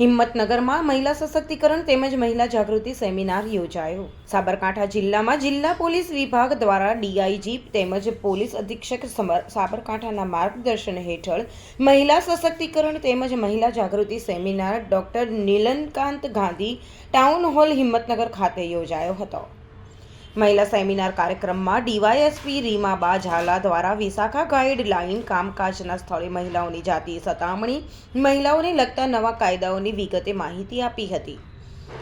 હિંમતનગરમાં મહિલા સશક્તિકરણ તેમજ મહિલા જાગૃતિ સેમિનાર યોજાયો. સાબરકાંઠા જિલ્લામાં જિલ્લા પોલીસ વિભાગ દ્વારા ડીઆઈજી તેમજ પોલીસ અધિક્ષક સાબરકાંઠાના માર્ગદર્શન હેઠળ મહિલા સશક્તિકરણ તેમજ મહિલા જાગૃતિ seminar doctor Nilankant Gandhi town hall Himmatnagar ખાતે યોજાયો હતો. મહિલા સેમિનાર કાર્યક્રમમાં ડીવાયએસપી રીમાબા ઝાલા દ્વારા વિશાખા ગાઈડલાઈન કામકાજના સ્થળે મહિલાઓની જાતીય સતામણી, મહિલાઓને લગતા નવા કાયદાઓની વિગતે માહિતી આપી હતી.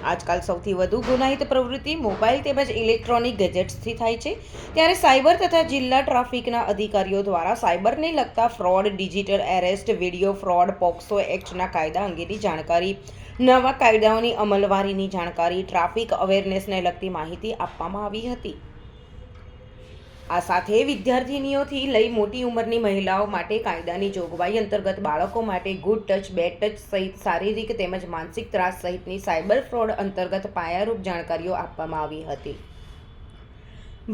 આજકાલ સૌથી વધુ ગુનાહિત પ્રવૃત્તિ મોબાઈલ તેમજ ઇલેક્ટ્રોનિક ગેજેટ્સથી થાય છે. ત્યારે સાયબર તથા જિલ્લા ટ્રાફિકના અધિકારીઓ દ્વારા સાયબરને લગતા fraud, digital arrest, video fraud, POCSO એક્ટના કાયદા અંગેની જાણકારી, નવા કાયદાઓની અમલવારીની જાણકારી, ટ્રાફિક અવેરનેસને લગતી માહિતી આપવામાં આવી હતી. આ સાથે વિદ્યાર્થીનીઓથી લઈ મોટી ઉંમરની મહિલાઓ માટે કાયદાની જોગવાઈ અંતર્ગત બાળકો માટે ગુડ ટચ બેડ ટચ સહિત શારીરિક તેમજ માનસિક ત્રાસ સહિતની સાયબર ફ્રોડ અંતર્ગત પાયારૂપ જાણકારીઓ આપવામાં આવી હતી.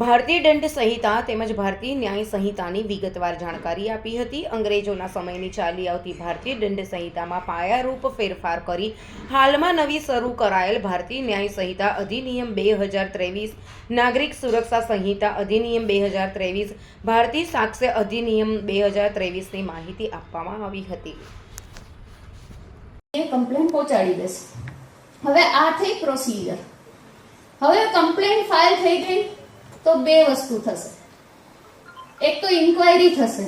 ભારતીય દંડ સંહિતા તેમજ ભારતીય ન્યાય સંહિતાની વિગતવાર જાણકારી આપી હતી. અંગ્રેજોના સમયની ચાલી આવતી ભારતીય દંડ સંહિતામાં પાયારૂપ ફેરફાર કરી હાલમાં નવી શરૂ કરાયેલ ભારતીય ન્યાય સંહિતા અધિનિયમ બે હજાર ત્રેવીસ, નાગરિક સુરક્ષા સંહિતા અધિનિયમ બે હજાર ત્રેવીસ, ભારતીય સાક્ષ્ય અધિનિયમ બે હજાર ત્રેવીસની માહિતી આપવામાં આવી હતી. કમ્પ્લેન પહોંચાડી દઈશ. હવે આ થઈ પ્રોસિજર હવે કમ્પ્લેન ફાઇલ થઈ ગઈ. તો બે વસ્તુ થશે. એક તો ઇન્ક્વાયરી થશે.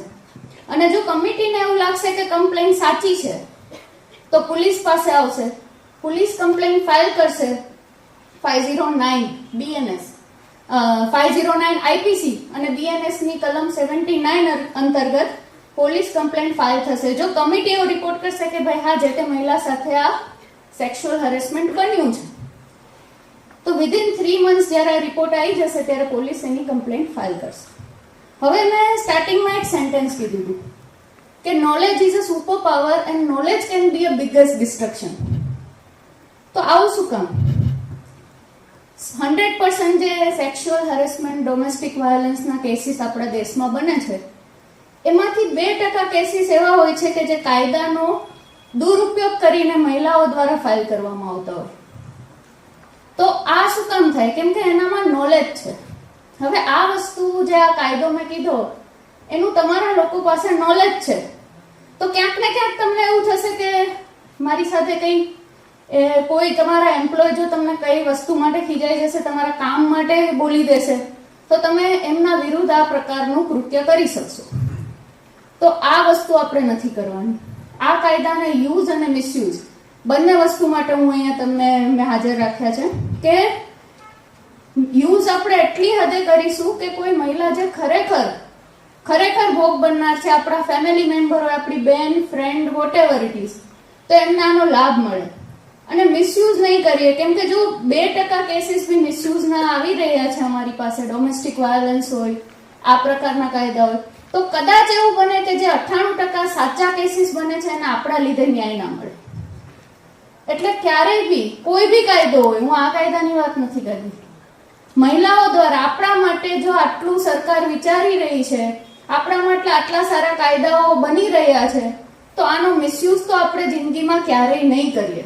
અને જો કમિટીને એવું લાગશે કે કમ્પ્લેન સાચી છે, તો પોલીસ પાસે આવશે. પોલીસ કમ્પ્લેન ફાઇલ કરશે. Five zero nine BNS five zero nine IPC અને બીએનએસની કલમ સેવન્ટી નાઇન અંતર્ગત પોલીસ કમ્પ્લેન ફાઇલ થશે. જો કમિટી એવો રિપોર્ટ કરશે કે ભાઈ હા, જે તે મહિલા સાથે આ સેક્સ્યુઅલ હરેસમેન્ટ બન્યું છે તો વિધિન થ્રી મંથ્સ જ્યારે આ રિપોર્ટ આવી જશે ત્યારે પોલીસ એની કમ્પ્લેન ફાઇલ કરશે. હવે મેં સ્ટાર્ટિંગમાં એક સેન્ટેન્સ કીધું હતું કે knowledge is a super power and knowledge can be a biggest destruction તો આવું શું કામ? હંડ્રેડ પર્સન્ટ જે સેક્સ્યુઅલ હેરેસમેન્ટ ડોમેસ્ટિક વાયોલન્સના કેસીસ આપણા દેશમાં બને છે, એમાંથી બે ટકા કેસીસ એવા હોય છે કે જે કાયદાનો દુરુપયોગ કરીને મહિલાઓ દ્વારા ફાઇલ કરવામાં આવતા હોય. તો આ શું કામ થાય? કેમ કે એનામાં નોલેજ છે. હવે આ વસ્તુ જે આ કાયદો મેં કીધો, એનું તમારા લોકો પાસે નોલેજ છે. તો ક્યાંક ને ક્યાંક તમને એવું થશે કે મારી સાથે કંઈ, એ કોઈ તમારા એમ્પ્લોય જો તમને કઈ વસ્તુ માટે ખીજાઈ જશે, તમારા કામ માટે બોલી દેશે, તો તમે એમના વિરુદ્ધ આ પ્રકારનું કૃત્ય કરી શકશો. તો આ વસ્તુ આપણે નથી કરવાની. આ કાયદાને યુઝ અને મિસયુઝ બંને વસ્તુ માટે હું અહીંયા તમને મેં હાજર રાખ્યા છે કે યુઝ આપણે એટલી હદે કરીશું કે કોઈ મહિલા જે ખરેખર ખરેખર ભોગ બનનાર છે, આપણા ફેમિલી મેમ્બર હોય, આપણી બેન friend whatever it is તો એમને આનો લાભ મળે. અને મિસયુઝ નહીં કરીએ. કેમ કે જો બે ટકા કેસીસ બી મિસયુઝના આવી રહ્યા છે અમારી પાસે. ડોમેસ્ટિક વાયોલન્સ હોય, આ પ્રકારના કાયદા હોય. તો કદાચ એવું બને કે જે અઠ્ઠાણું ટકા સાચા કેસીસ બને છે એને આપણા લીધે ન્યાય ના મળે. એટલે ક્યારેય બી, કોઈ બી કાયદો હોય, હું આ કાયદાની વાત નથી કરતી. મહિલાઓ દ્વારા આપણા માટે જો આટલું સરકાર વિચારી રહી છે, આપણા માટે આટલા સારા કાયદાઓ બની રહ્યા છે, તો આનો મિસયુઝ તો આપણે જિંદગીમાં ક્યારેય નહીં કરીએ.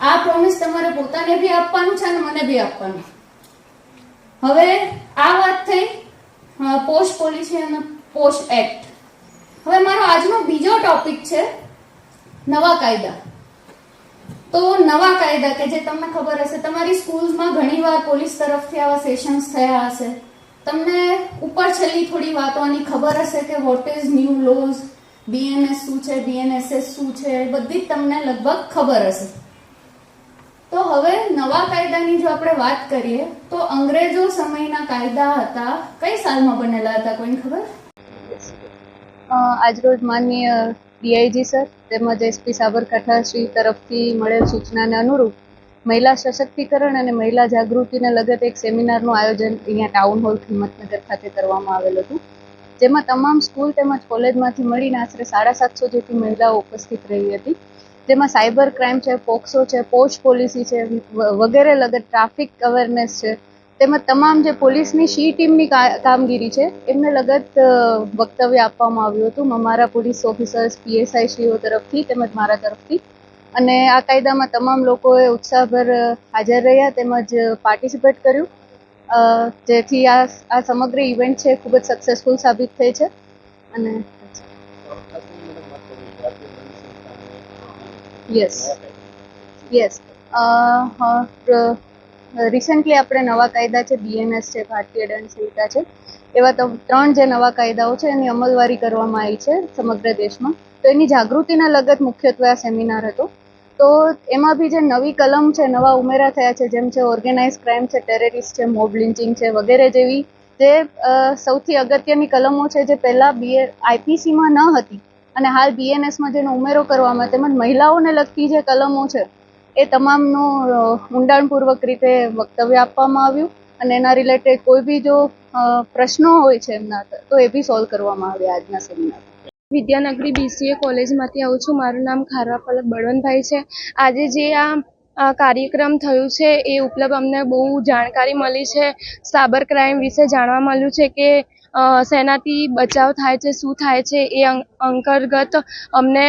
આ પ્રોમિસ તમારે પોતાને બી આપવાનું છે અને મને બી આપવાનું. હવે આ વાત થઈ પોસ્ટ પોલિસી અને પોસ્ટ એક્ટ હવે મારો આજનો બીજો ટોપિક છે નવા કાયદા. તો નવા કાયદા કે જે તમને ખબર હશે, તમારી સ્કૂલ્સમાં ઘણીવાર પોલીસ તરફથી આવા સેશન્સ થયા હશે. તમને ઉપર છેલ્લી થોડી વાતોની ખબર હશે કે what is new laws BNS શું છે બીએનએસએસ શું છે બધી જ તમને લગભગ ખબર હશે. તો હવે નવા કાયદાની જો આપણે વાત કરીએ, તો અંગ્રેજો સમયના કાયદા હતા, કઈ સાલમાં બનેલા હતા, કોઈને ખબર? આજરોજ માનનીય ડીઆઈજી સર તેમજ એસપી સાબરકાંઠા શ્રી તરફથી મળેલ સૂચનાને અનુરૂપ મહિલા સશક્તિકરણ અને મહિલા જાગૃતિને લગત એક સેમિનારનું આયોજન અહીંયા ટાઉન હોલ હિંમતનગર ખાતે કરવામાં આવેલ હતું, જેમાં તમામ સ્કૂલ તેમજ કોલેજમાંથી મળીને આશરે સાડા સાતસો જેટલી મહિલાઓ ઉપસ્થિત રહી હતી. જેમાં સાયબર ક્રાઇમ છે, પોક્સો છે, પોસ્ટ પોલિસી છે વગેરે લગત, ટ્રાફિક અવેરનેસ છે તેમજ તમામ જે પોલીસની સી ટીમની કામગીરી છે, એમને લગત વક્તવ્ય આપવામાં આવ્યું હતું. અમારા પોલીસ ઓફિસર્સ, પીએસઆઈ શ્રીઓ તરફથી તેમજ મારા તરફથી. અને આ કાયદામાં તમામ લોકોએ ઉત્સાહભર હાજર રહ્યા તેમજ પાર્ટિસિપેટ કર્યું. જેથી આ આ સમગ્ર ઇવેન્ટ છે ખૂબ જ સક્સેસફુલ સાબિત થઈ છે. અને યસ યસ. રિસન્ટલી આપણે નવા કાયદા છે બીએનએસ છે, ભારતીય દંડ સંહિતા છે, એવા ત્રણ જે નવા કાયદાઓ છે, એની અમલવારી કરવામાં આવી છે સમગ્ર દેશમાં. તો એની જાગૃતિના લગત મુખ્યત્વે આ સેમિનાર હતો. તો એમાં બી જે નવી કલમ છે, નવા ઉમેરા થયા છે, જેમ છે ઓર્ગેનાઇઝ ક્રાઇમ છે, ટેરરિસ્ટ છે, મોબ લિન્ચિંગ છે, વગેરે જેવી જે સૌથી અગત્યની કલમો છે, જે પહેલાં બીએ આઈપીસીમાં ન હતી. અને હાલ બીએનએસમાં જેનો ઉમેરો કરવામાં તેમજ મહિલાઓને લગતી જે કલમો છે એ તમામનું ઊંડાણપૂર્વક રીતે વક્તવ્ય આપવામાં આવ્યું અને એના રિલેટેડ કોઈ બી જો પ્રશ્નો હોય છે એમના તો એ બી સોલ્વ કરવામાં આવ્યા આજના સેમિનાર. વિદ્યાનગરી બીસીએ કોલેજમાંથી આવું છું. મારું નામ ખારવા બળવંતભાઈ છે. આજે જે આ કાર્યક્રમ થયું છે એ ઉપલબ્ધ અમને બહુ જાણકારી મળી છે. સાબર ક્રાઇમ વિશે જાણવા મળ્યું છે કે શેનાથી બચાવ થાય છે, શું થાય છે એ અંતર્ગત અમને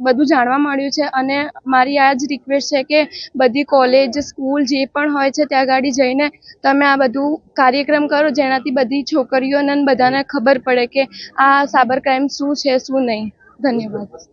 બધું જાણવા મળ્યું છે અને મારી આ જ રિક્વેસ્ટ છે કે બધી કોલેજ સ્કૂલ જે પણ હોય છે ત્યાં આગળ જઈને તમે આ બધું કાર્યક્રમ કરો, જેનાથી બધી છોકરીઓને બધાને ખબર પડે કે આ સાબર ક્રાઇમ શું છે, શું નહીં. ધન્યવાદ.